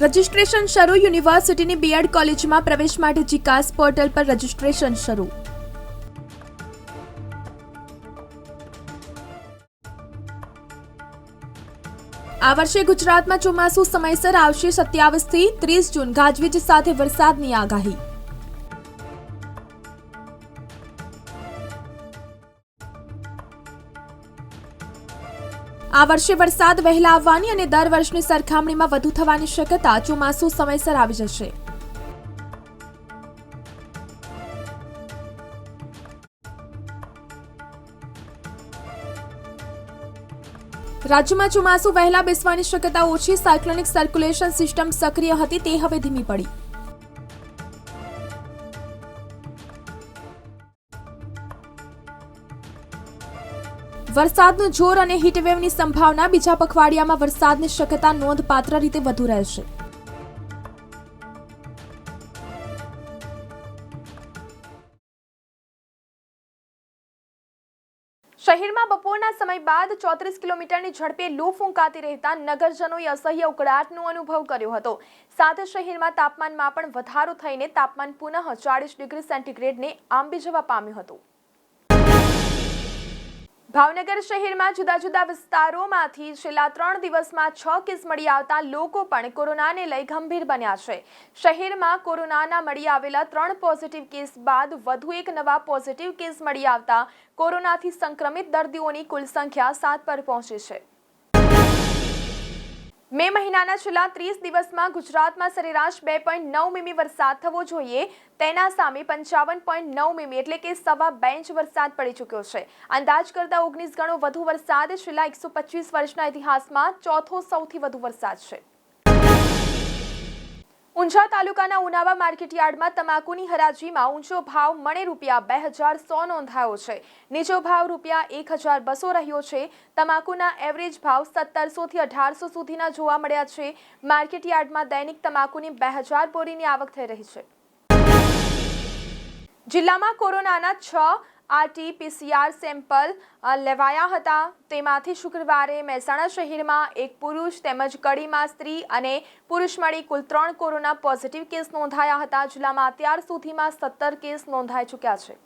Registration શરૂ, યુનિવર્સિટીની B Ed કોલેજમાં પ્રવેશ માટે જીકાસ પોર્ટલ પર રજિસ્ટ્રેશન શરૂ. આ વર્ષે ગુજરાતમાં ચોમાસું સમયસર આવશે સત્યાવીસથી ત્રીસ જૂન. ગાજવીજ સાથે વરસાદની આગાહી. આ વર્ષે વરસાદ વહેલા આવવાની અને દર વર્ષની સરખામણીમાં વધુ થવાની શક્યતા ચોમાસું સમયસર આવી જશે. રાજ્યમાં ચોમાસું વહેલા બેસવાની શક્યતા ઓછી, સાયક્લોનિક સર્ક્યુલેશન સિસ્ટમ સક્રિય હતી, તે હવે ધીમી પડી. વરસાદનું જોર અને હીટવેવની સંભાવના બીજા પખવાડિયામાં વરસાદની શક્યતા નોંધપાત્ર રીતે વધુ રહેશે. શહેરમાં બપોરના સમય બાદ ચોત્રીસ કિલોમીટરની ઝડપે લૂ ફૂંકાતી રહેતા નગરજનોએ અસહ્ય ઉકળાટનો અનુભવ કર્યો હતો. સાથે શહેરમાં તાપમાનમાં પણ વધારો થઈને તાપમાન પુનઃ ચાળીસ ડિગ્રી સેન્ટીગ્રેડને આંબી જવા પામ્યું હતું. ભાવનગર શહેરમાં જુદા જુદા વિસ્તારોમાંથી છેલ્લા ત્રણ દિવસમાં છ કેસ મળી આવતા લોકો પણ કોરોનાને લઈ ગંભીર બન્યા છે. શહેરમાં કોરોનાના મળી આવેલા ત્રણ પોઝિટિવ કેસ બાદ વધુ એક નવા પોઝિટિવ કેસ મળી આવતા કોરોનાથી સંક્રમિત દર્દીઓની કુલ સંખ્યા સાત પર પહોંચી છે. મે મહિનાના છેલ્લા ત્રીસ દિવસમાં ગુજરાતમાં સરેરાશ બે પોઈન્ટ નવ મીમી વરસાદ થવો જોઈએ. તેના સામે પંચાવન પોઈન્ટ નવ મીમી એટલે કે સવા બે ઇંચ વરસાદ પડી ચૂક્યો છે. અંદાજ કરતાં ઓગણીસ ગણો વધુ વરસાદ છેલ્લા એકસો પચીસ વર્ષના ઇતિહાસમાં ચોથો સૌથી વધુ વરસાદ છે. ઊંઝા તાલુકાના ઉનાવા માર્કેટયાર્ડમાં તમાકુની હરાજીમાં ઊંચો ભાવ મણે રૂપિયા બે હજાર સો નોંધાયો છે. નીચો ભાવ રૂપિયા એક હજાર બસો રહ્યો છે. તમાકુના એવરેજ ભાવ સત્તરસોથી અઢારસો સુધીના જોવા મળ્યા છે. માર્કેટયાર્ડમાં દૈનિક તમાકુની બે હજાર બોરીની આવક થઈ રહી છે. જિલ્લામાં કોરોનાના છ આરટી પીસીઆર સેમ્પલ લેવાયા હતા. તેમાંથી શુક્રવારે મહેસાણા શહેરમાં એક પુરુષ તેમજ કડીમાં સ્ત્રી અને પુરુષ મળી કુલ ત્રણ કોરોના પોઝિટિવ કેસ નોંધાયા હતા. જિલ્લામાં અત્યાર સુધીમાં સત્તર કેસ નોંધાઈ ચૂક્યા છે.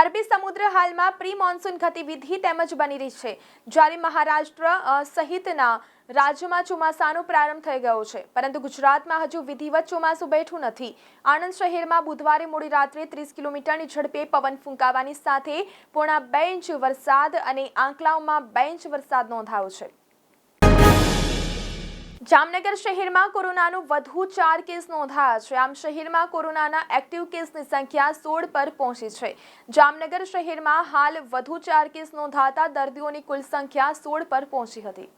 અરબી સમુદ્ર હાલમાં પ્રી મોન્સૂન ગતિવિધિ તેમજ બની રહી છે. જ્યારે મહારાષ્ટ્ર સહિતના રાજ્યમાં ચોમાસાનો પ્રારંભ થઈ ગયો છે. પરંતુ ગુજરાતમાં હજુ વિધિવત ચોમાસું બેઠું નથી. આણંદ શહેરમાં બુધવારે મોડી રાત્રે ત્રીસ કિલોમીટરની ઝડપે પવન ફૂંકાવાની સાથે પોણા બે ઇંચ વરસાદ અને આંકલાઓમાં બે ઇંચ વરસાદ નોંધાયો છે. જામનગર શહેરમાં કોરોનાનો વધુ ચાર કેસ નોંધાયા છે. આમ શહેરમાં કોરોનાના એક્ટિવ કેસની સંખ્યા સોળ પર પહોંચી છે. જામનગર શહેરમાં હાલ વધુ ચાર કેસ નોંધાતા દર્દીઓની કુલ સંખ્યા સોળ પર પહોંચી હતી.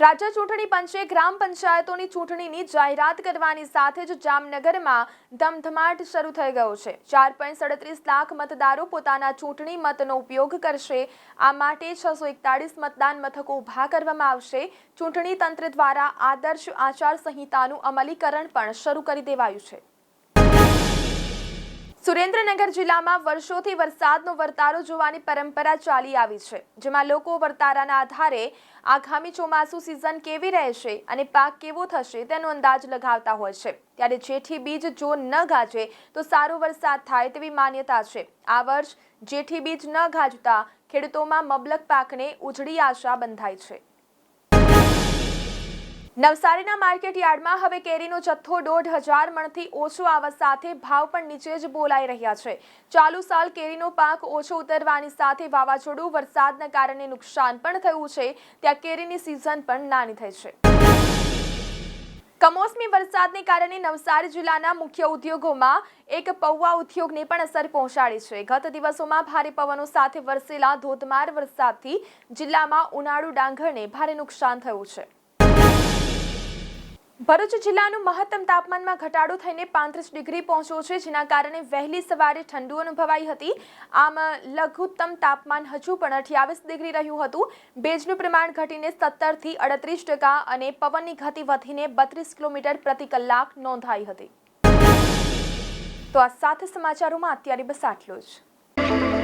રાજ્ય ચૂંટણી પંચે ગ્રામ પંચાયતોની ચૂંટણીની જાહેરાત કરવાની સાથે જ જામનગરમાં ધમધમાટ શરૂ થઈ ગયો છે. ચાર પોઈન્ટ સડત્રીસ લાખ મતદારો પોતાના ચૂંટણી મતનો ઉપયોગ કરશે. આ માટે છસો એકતાળીસ મતદાન મથકો ઊભા કરવામાં આવશે. ચૂંટણી તંત્ર દ્વારા આદર્શ આચાર સંહિતાનું અમલીકરણ પણ શરૂ કરી દેવાયું છે. સુરેન્દ્રનગર જિલ્લામાં વર્ષોથી વરસાદનો વર્તારો જોવાની પરંપરા ચાલી આવી છે, જેમાં લોકો વર્તારાના આધારે આગામી ચોમાસુ સિઝન કેવી રહેશે અને પાક કેવો થશે તેનો અંદાજ લગાવતા હોય છે. ત્યારે જેઠી બીજ જો ન ગાજે તો સારો વરસાદ થાય તેવી માન્યતા છે. આ વર્ષ જેઠી બીજ ન ગાજતા ખેડૂતોમાં મબલક પાકને ઉજળી આશા બંધાઈ છે. નવસારીના માર્કેટ યાર્ડમાં હવે કેરીનો જથ્થો દોઢ હજાર મણથી ઓછો આવવા સાથે ભાવ પણ નીચે જ બોલાઈ રહ્યા છે. ચાલુ સાલ કેરીનો પાક ઓછો ઉતરવાની સાથે વાવાઝોડું, વરસાદના કારણે નુકસાન પણ થયું છે. ત્યાં કેરીની સિઝન પણ નાની થઈ છે. કમોસમી વરસાદને કારણે નવસારી જિલ્લાના મુખ્ય ઉદ્યોગોમાં એક પૌવા ઉદ્યોગને પણ અસર પહોંચાડી છે. ગત દિવસોમાં ભારે પવનો સાથે વરસેલા ધોધમાર વરસાદથી જિલ્લામાં ઉનાળુ ડાંગરને ભારે નુકસાન થયું છે. ભરૂચ જિલ્લાનું મહત્તમ તાપમાનમાં ઘટાડો થઈને પાંત્રીસ ડિગ્રી પહોંચ્યો છે, જેના કારણે વહેલી સવારે ઠંડુ અનુભવાઈ હતી. આમ, લઘુત્તમ તાપમાન હજુ પણ અઠ્યાવીસ ડિગ્રી રહ્યું હતું. ભેજનું પ્રમાણ ઘટીને સત્તરથી અડત્રીસ ટકા અને પવનની ગતિ વધીને બત્રીસ કિલોમીટર પ્રતિ કલાક નોંધાઈ હતી. તો આ સાથે સમાચારોમાં અત્યારે બસ આટલું જ.